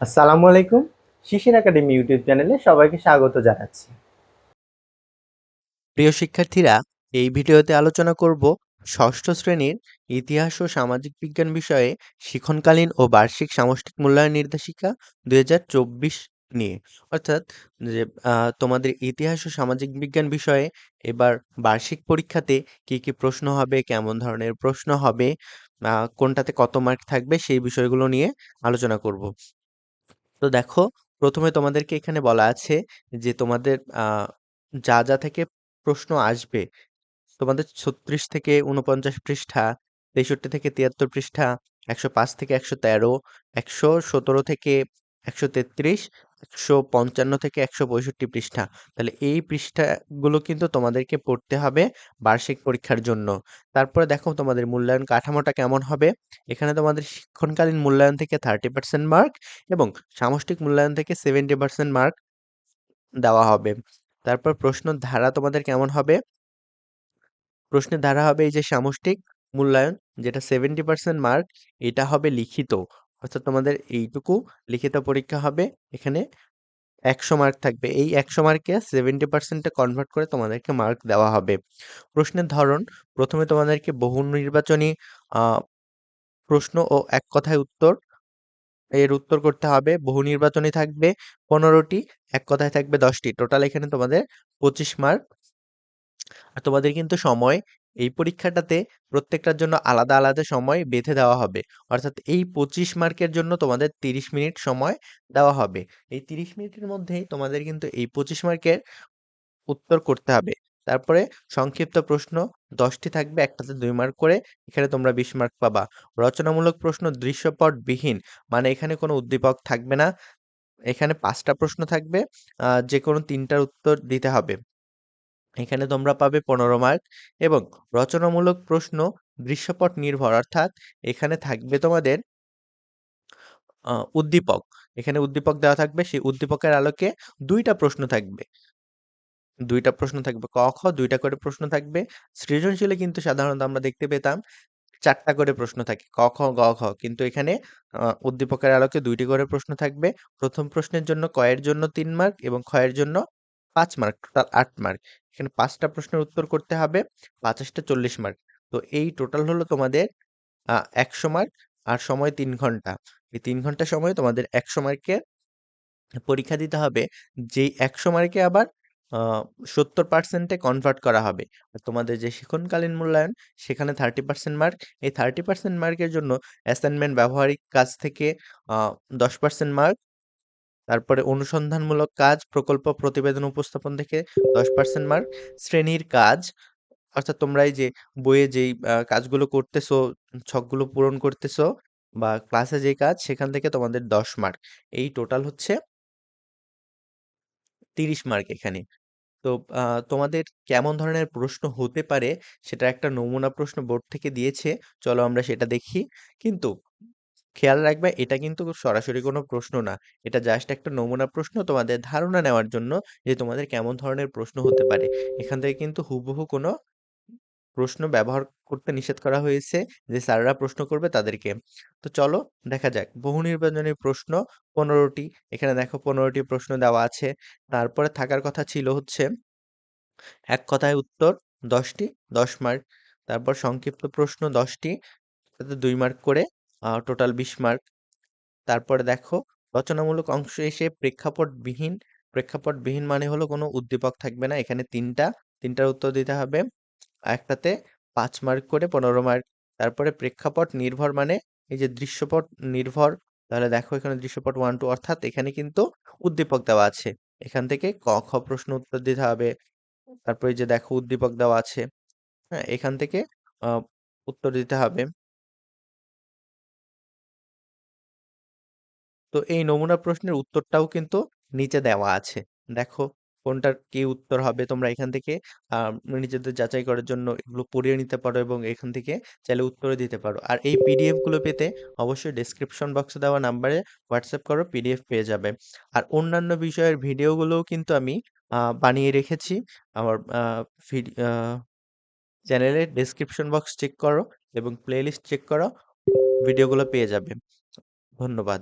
আসসালামু আলাইকুম, শিশির academy YouTube চ্যানেলে সবাইকে স্বাগত জানাচ্ছি। প্রিয় শিক্ষার্থীরা, এই ভিডিওতে আলোচনা করব ষষ্ঠ শ্রেণির ইতিহাস ও সামাজিক বিজ্ঞান বিষয়ে শিক্ষণকালীন ও বার্ষিক সামষ্টিক মূল্যায়ন নির্দেশিকা দুই হাজার চব্বিশ নিয়ে। অর্থাৎ যে তোমাদের ইতিহাস ও সামাজিক বিজ্ঞান বিষয়ে এবার বার্ষিক পরীক্ষাতে কি কি প্রশ্ন হবে, কেমন ধরনের প্রশ্ন হবে কোনটাতে কত মার্ক থাকবে সেই বিষয়গুলো নিয়ে আলোচনা করব। তো দেখো প্রথমে তোমাদেরকে এখানে বলা আছে যে তোমাদের আহ, যা যা থেকে প্রশ্ন আসবে তোমাদের ছত্রিশ থেকে উনপঞ্চাশ পৃষ্ঠা তেষট্টি থেকে তিয়াত্তর পৃষ্ঠা একশো পাঁচ থেকে একশো তেরো একশো সতেরো থেকে একশো তেত্রিশ, একশো পঞ্চান্ন থেকে একশো পঁয়ষট্টি পৃষ্ঠা। তাহলে এই পৃষ্ঠাগুলো কিন্তু তোমাদেরকে পড়তে হবে বার্ষিক পরীক্ষার জন্য। তারপরে দেখো তোমাদের মূল্যায়ন কাঠামোটা কেমন হবে। এখানে তোমাদের শিক্ষণকালীন মূল্যায়ন থেকে থার্টি পার্সেন্ট মার্ক এবং সামষ্টিক মূল্যায়ন থেকে সেভেন্টি পার্সেন্ট মার্ক দেওয়া হবে। তারপর প্রশ্ন ধারা তোমাদের কেমন হবে? প্রশ্নের ধারা হবে এই যে সামষ্টিক মূল্যায়ন, যেটা সেভেন্টি পার্সেন্ট মার্ক, এটা হবে লিখিত। অর্থাৎ তোমাদের এইটুকু লিখিত পরীক্ষা হবে। এখানে একশো মার্ক থাকবে। এই একশো মার্কে সেভেন্টি পার্সেন্টে কনভার্ট করে তোমাদেরকে মার্ক দেওয়া হবে। প্রশ্নের ধরন, প্রথমে তোমাদেরকে বহু নির্বাচনী প্রশ্ন ও এক কথায় উত্তর, এর উত্তর করতে হবে। বহু নির্বাচনী থাকবে পনেরোটি, এক কথায় থাকবে দশটি। টোটাল এখানে তোমাদের পঁচিশ মার্ক আর তোমাদের কিন্তু সময় এই পরীক্ষাটাতে প্রত্যেকটার জন্য আলাদা আলাদা সময় বেঁধে দেওয়া হবে। অর্থাৎ এই পঁচিশ মার্কের জন্য তোমাদের তিরিশ মিনিট সময় দেওয়া হবে। এই তিরিশ মিনিটের মধ্যেই তোমাদের কিন্তু এই পঁচিশ মার্কের উত্তর করতে হবে। তারপরে সংক্ষিপ্ত প্রশ্ন, দশটি থাকবে, একটাতে দুই মার্ক করে এখানে তোমরা বিশ মার্ক পাবা। রচনামূলক প্রশ্ন দৃশ্যপট বিহীন মানে এখানে কোনো উদ্দীপক থাকবে না। এখানে পাঁচটা প্রশ্ন থাকবে যে কোনো তিনটার উত্তর দিতে হবে। এখানে তোমরা পাবে পনেরো মার্ক এবং রচনামূলক প্রশ্ন দৃশ্যপট নির্ভর, অর্থাৎ এখানে থাকবে তোমাদের উদ্দীপক। এখানে উদ্দীপক দেওয়া থাকবে, সেই উদ্দীপকের আলোকে দুইটা প্রশ্ন থাকবে। দুইটা প্রশ্ন থাকবে, ক, খ, দুইটা করে প্রশ্ন থাকবে। সৃজনশীলে কিন্তু সাধারণত আমরা দেখতে পেতাম, চারটা করে প্রশ্ন থাকে, ক, খ, গ খ কিন্তু এখানে উদ্দীপকের আলোকে দুইটি করে প্রশ্ন থাকবে। প্রথম প্রশ্নের জন্য কয়ের জন্য তিন মার্ক এবং ক্ষয়ের জন্য পাঁচ মার্ক টোটাল আট মার্ক এখানে পাঁচটা প্রশ্নের উত্তর করতে হবে, পাঁচাশটা চল্লিশ মার্ক তো এই টোটাল হলো তোমাদের একশো মার্ক আর সময় তিন ঘণ্টা। এই তিন ঘণ্টা সময় তোমাদের একশো মার্কের পরীক্ষা দিতে হবে। যেই একশো মার্কে আবার সত্তর পার্সেন্টে কনভার্ট করা হবে। আর তোমাদের যে শিক্ষণকালীন মূল্যায়ন, সেখানে থার্টি পার্সেন্ট মার্ক এই থার্টি পার্সেন্ট মার্কের জন্য অ্যাসাইনমেন্ট ব্যবহারিক কাজ থেকে দশ পার্সেন্ট মার্ক তারপরে অনুসন্ধানমূলক কাজ, প্রকল্প প্রতিবেদন উপস্থাপন থেকে দশ পার্সেন্ট মার্ক শ্রেণির কাজ। অর্থাৎ তোমরা এই যে বইয়ে যেই কাজগুলো করতেছো, ছকগুলো পূরণ করতেছো বা ক্লাসে যে কাজ, সেখান থেকে তোমাদের দশ মার্ক এই টোটাল হচ্ছে তিরিশ মার্ক এখানে। তো তোমাদের কেমন ধরনের প্রশ্ন হতে পারে, সেটা একটা নমুনা প্রশ্ন বোর্ড থেকে দিয়েছে। চলো আমরা সেটা দেখি। কিন্তু খেয়াল রাখবে, এটা কিন্তু সরাসরি কোনো প্রশ্ন না। এটা জাস্ট একটা নমুনা প্রশ্ন তোমাদের ধারণা নেওয়ার জন্য যে তোমাদের কেমন ধরনের প্রশ্ন হতে পারে। এখান থেকে কিন্তু হুবহু কোনো প্রশ্ন ব্যবহার করতে নিষেধ করা হয়েছে যে স্যাররা প্রশ্ন করবে তাদেরকে। তো চলো দেখা যাক। বহু নির্বাচনী প্রশ্ন, পনেরোটি। এখানে দেখো পনেরোটি প্রশ্ন দেওয়া আছে। তারপরে থাকার কথা ছিল হচ্ছে, এক কথায় উত্তর দশটি, দশ মার্ক তারপর সংক্ষিপ্ত প্রশ্ন দশটি দুই মার্ক করে টোটাল বিশ মার্ক। তারপরে দেখো, রচনামূলক অংশ এসে প্রেক্ষাপটবিহীন। প্রেক্ষাপটবিহীন মানে হলো কোনো উদ্দীপক থাকবে না, এখানে তিনটা, তিনটার উত্তর দিতে হবে। একটাতে পাঁচ মার্ক করে পনেরো মার্ক। তারপরে প্রেক্ষাপট নির্ভর মানে এই যে দৃশ্যপট নির্ভর, তাহলে দেখো এখানে দৃশ্যপট ওয়ান টু অর্থাৎ এখানে কিন্তু উদ্দীপক দেওয়া আছে। এখান থেকে ক, খ প্রশ্ন উত্তর দিতে হবে। তারপরে যে দেখো উদ্দীপক দেওয়া আছে। হ্যাঁ এখান থেকে উত্তর দিতে হবে। তো এই নমুনা প্রশ্নের উত্তরটাও কিন্তু নিচে দেওয়া আছে। দেখো কোনটার কি উত্তর হবে? তোমরা এখান থেকে নিজেদের যাচাই করার জন্য এগুলো পড়িয়ে নিতে পারো এবং এখান থেকে চাইলে উত্তর দিতে পারো। আর এই পিডিএফগুলো পেতে অবশ্যই ডেসক্রিপশন বক্সে দেওয়া নাম্বারে হোয়াটসঅ্যাপ করো পিডিএফ পেয়ে যাবে। আর অন্যান্য বিষয়ের ভিডিওগুলোও কিন্তু আমি বানিয়ে রেখেছি। আমার চ্যানেলে ডেসক্রিপশন বক্স চেক করো এবং প্লেলিস্ট চেক করো ভিডিওগুলো পেয়ে যাবে। ধন্যবাদ।